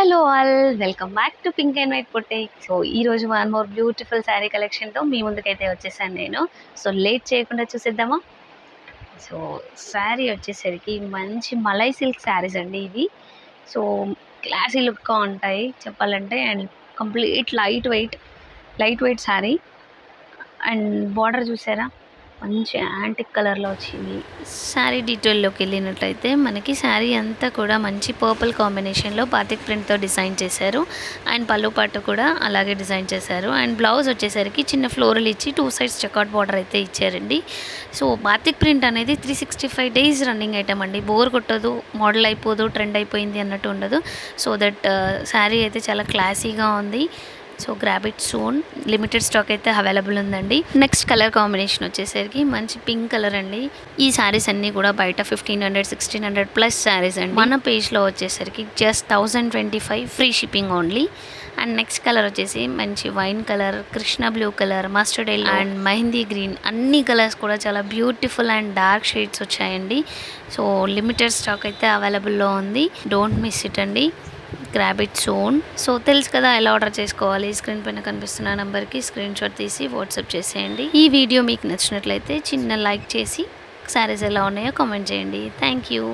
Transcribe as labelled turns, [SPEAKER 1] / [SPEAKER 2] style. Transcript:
[SPEAKER 1] Hello all welcome back to pink and white boutique so ఈ రోజు one more beautiful sari కలెక్షన్తో మీ ముందుకైతే వచ్చేసాను నేను. సో లేట్ చేయకుండా చూసేద్దామా? సో శారీ వచ్చేసరికి మంచి మలై సిల్క్ శారీస్ అండి ఇవి. సో క్లాసీ లుక్గా ఉంటాయి చెప్పాలంటే. And complete light weight light weight sari and border చూసారా? మంచి యాంటిక్ కలర్లో వచ్చింది. శారీ డీటెయిల్లోకి వెళ్ళినట్లయితే మనకి శారీ అంతా కూడా మంచి పర్పుల్ కాంబినేషన్లో బాతిక్ ప్రింట్తో డిజైన్ చేశారు. అండ్ పళ్ళు పట్టు కూడా అలాగే డిజైన్ చేశారు. అండ్ బ్లౌజ్ వచ్చేసరికి చిన్న ఫ్లోరల్ ఇచ్చి టూ సైడ్స్ చెక్అవుట్ బార్డర్ అయితే ఇచ్చారండి. సో బాతిక్ ప్రింట్ అనేది three sixty five days running item అండి. బోర్ కొట్టదు మోడల్ అయిపోదు ట్రెండ్ అయిపోయింది అన్నట్టు ఉండదు. సో దట్ శారీ అయితే చాలా క్లాసీగా ఉంది. So grab it soon limited stock అయితే అవైలబుల్ ఉందండి. నెక్స్ట్ కలర్ కాంబినేషన్ వచ్చేసరికి మంచి పింక్ కలర్ అండి. ఈ శారీస్ అన్నీ కూడా బయట fifteen hundred sixteen hundred plus saris అండి. మన పేజ్లో వచ్చేసరికి just thousand twenty five free shipping only and next colour వచ్చేసి మంచి wine colour Krishna blue colour mustard L and mehndi green అన్ని కలర్స్ కూడా చాలా బ్యూటిఫుల్ అండ్ డార్క్ షేడ్స్ వచ్చాయండి. సో లిమిటెడ్ స్టాక్ అయితే అవైలబుల్లో ఉంది. డోంట్ మిస్ ఇట్ అండి. గ్రాబ్ సోన్ సో తెలుసు కదా ఎలా ఆర్డర్ చేసుకోవాలి? స్క్రీన్ పైన కనిపిస్తున్న నెంబర్కి స్క్రీన్ షాట్ తీసి వాట్సాప్ చేసేయండి. ఈ వీడియో మీకు నచ్చినట్లయితే చిన్న లైక్ చేసి శారీస్ ఎలా ఉన్నాయో కామెంట్ చేయండి. Thank you